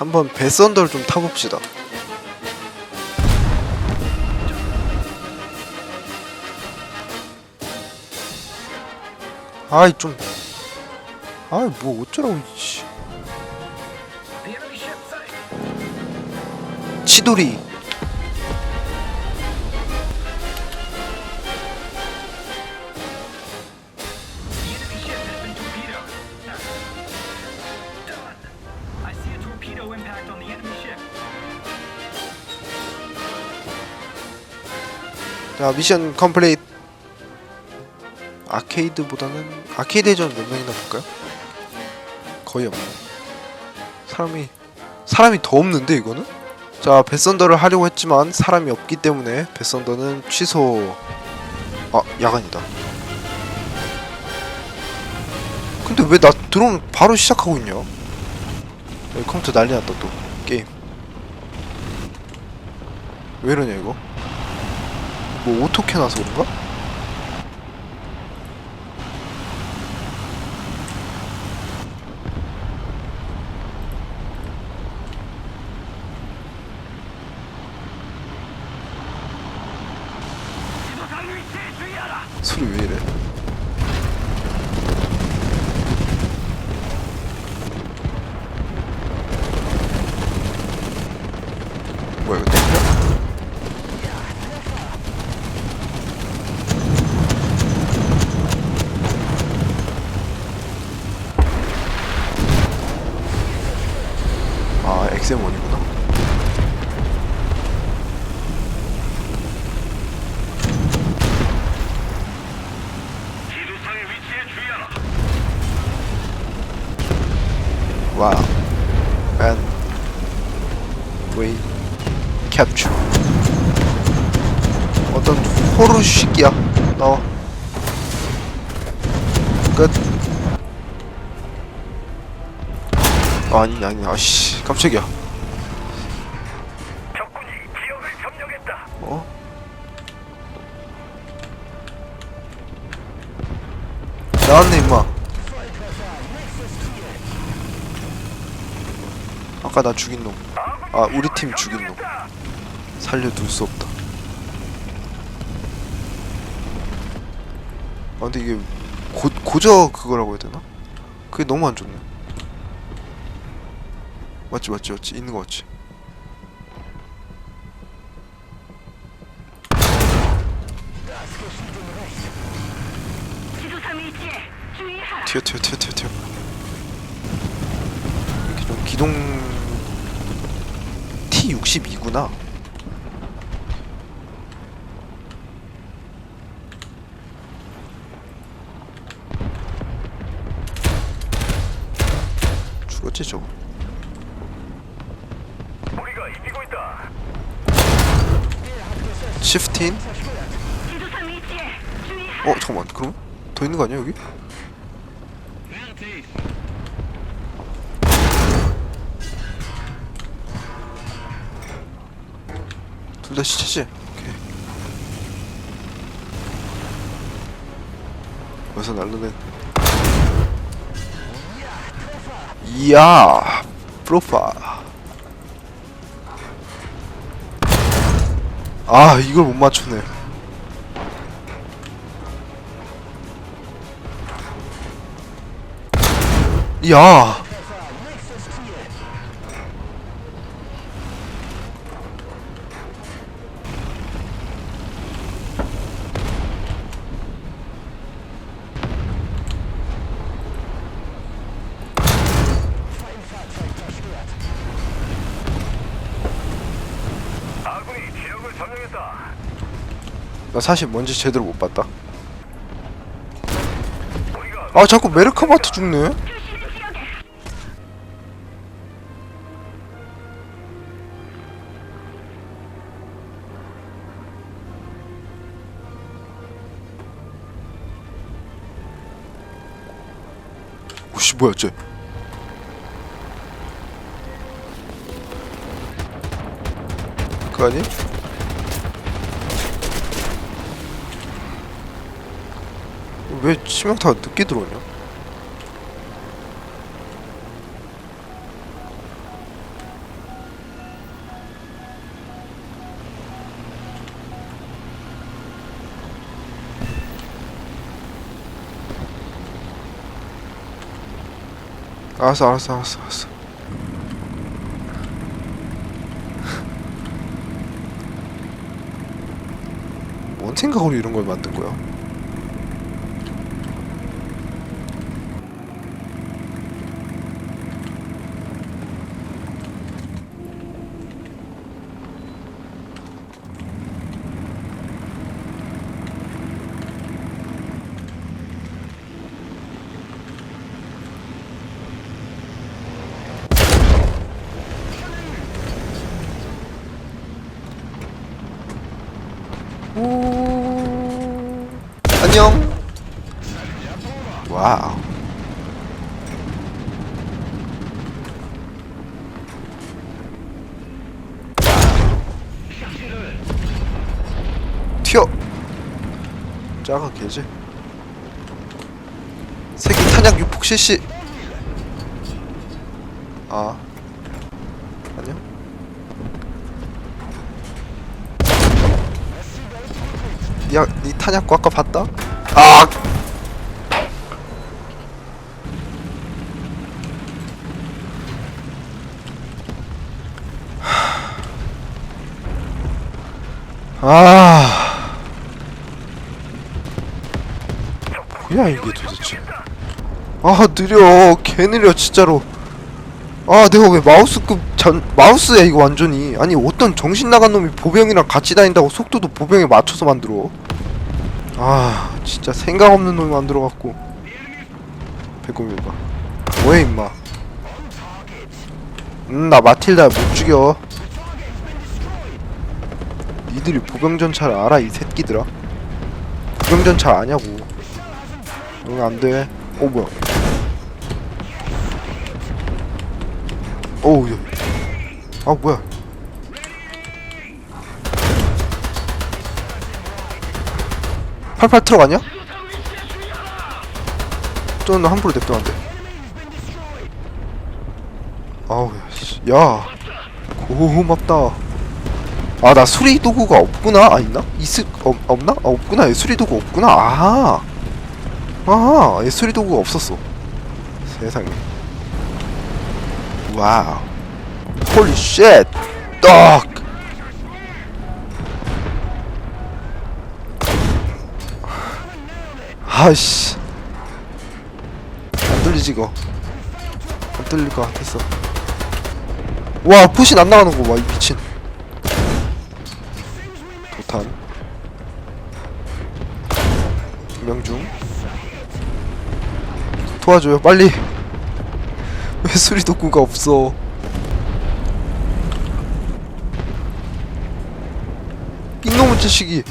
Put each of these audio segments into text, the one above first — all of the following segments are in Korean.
한번 베썬더를 좀 타봅시다. 아이 좀 아이 뭐 어쩌라고 씨. 치돌이 자 미션 컴플레이트 아케이드보다는 아케이드 회전 몇 명이나 볼까요? 거의 없네 사람이 사람이 더 없는데 이거는? 자 베썬더를 하려고 했지만 사람이 없기 때문에 베썬더는 취소 아 야간이다 근데 왜 나 드론 바로 시작하고 있냐? 컴퓨터 난리 났다 또 게임 왜 이러냐 이거? 뭐 오토 켜놔서 그런가? 소리 왜? 뭐야 이거 땡겨? 아 XM1이구나 기두상의 위치에 주의하라. 와우 and we capture. 어떤 호루 새끼야 나와 끝. 아니 아니 아씨 깜짝이야 아까 나 죽인 놈. 아 우리 팀 죽인 놈. 살려둘 수 없다. 아 근데 이게 고, 고저 그거라고 해야 되나? 그게 너무 안 좋네. 맞지 맞지 맞지. 있는 거 맞지. 튀어 튀어 튀어 튀어 튀어. 이렇게 좀 기동 T62구나 죽었지 저거 우리가 이기고 있다. 시프틴. 어 잠깐만 그럼 더 있는 거 아니야 여기? 둘 다 시체지? 오케이. 어디서 날르네. 이야 프로파. 아 이걸 못 맞추네. 야 나 사실 뭔지 제대로 못 봤다. 아 자꾸 메르카마트 죽네? 오씨 뭐야 쟤. 그거 아니? 왜 치명타가 늦게 들어오냐? 알았어 알았어 알았어 알았어 뭔 생각으로 이런 걸 만든 거야? 안녕. 와우. 튀어. 작아 개지. 세계 탄약 유폭 실시 아 안녕 야, 니 탄약고 아까 봤다? 아! 아, 뭐야 이게 도대체? 아 느려, 개 느려 진짜로. 아 내가 왜 마우스급 전 마우스야 이거 완전히. 아니 어떤 정신 나간 놈이 보병이랑 같이 다닌다고 속도도 보병에 맞춰서 만들어. 아 진짜 생각 없는 놈이 만들어 갖고. 배꼽이 봐. 뭐해 임마. 음나 마틸다 못 죽여. 니들이 보병전차를 알아 이 새끼들아. 보병전차 아냐고. 응 안돼. 어 뭐야 어우 야. 아 뭐야. 팔팔 트럭 아니야? 또는 함부로 냅두면 안돼 아우 씨. 야. 고맙다. 아 나 수리 도구가 없구나. 아 있나? 있을 어, 없나? 아 없구나. 얘 수리 도구 없구나. 아하. 얘 수리 도구가 없었어. 세상에 와우 홀리 쉣 떡! 아이씨 안 들리지 이거. 안 들릴 것 같았어. 와 푸신 안 나가는 거 봐 이 미친. 도탄. 명중. 도와줘요 빨리 왜 수리 도구가 없어. 이놈의 자식이.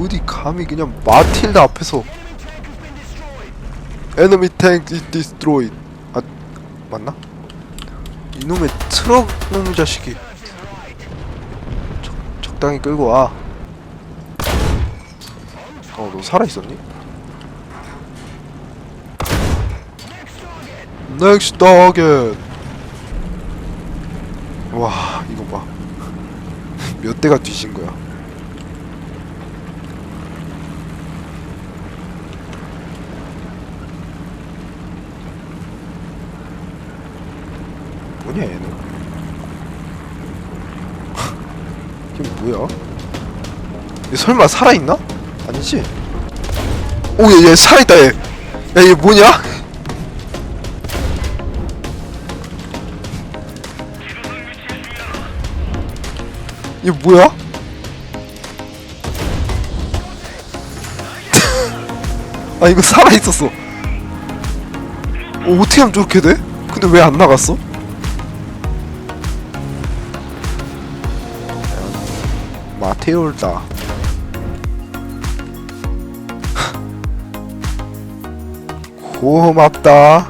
어디 감히 그냥 마틸다 앞에서. Tank is destroyed. 아 맞나? 이놈의 트럭 놈의 자식이. 적, 적당히 끌고 와 어, 너 살아있었니? Next target. 와 이거 봐. 몇 대가 뒤진 거야? 뭐냐 얘는? 이게 뭐야? 얘 설마 살아있나? 아니지? 오얘 얘 살아있다 얘 야얘 뭐냐? 얘 뭐야? 아 이거 살아있었어 어, 어떻게 하면 저렇게 돼? 근데 왜 안 나갔어? 마테올다 고맙다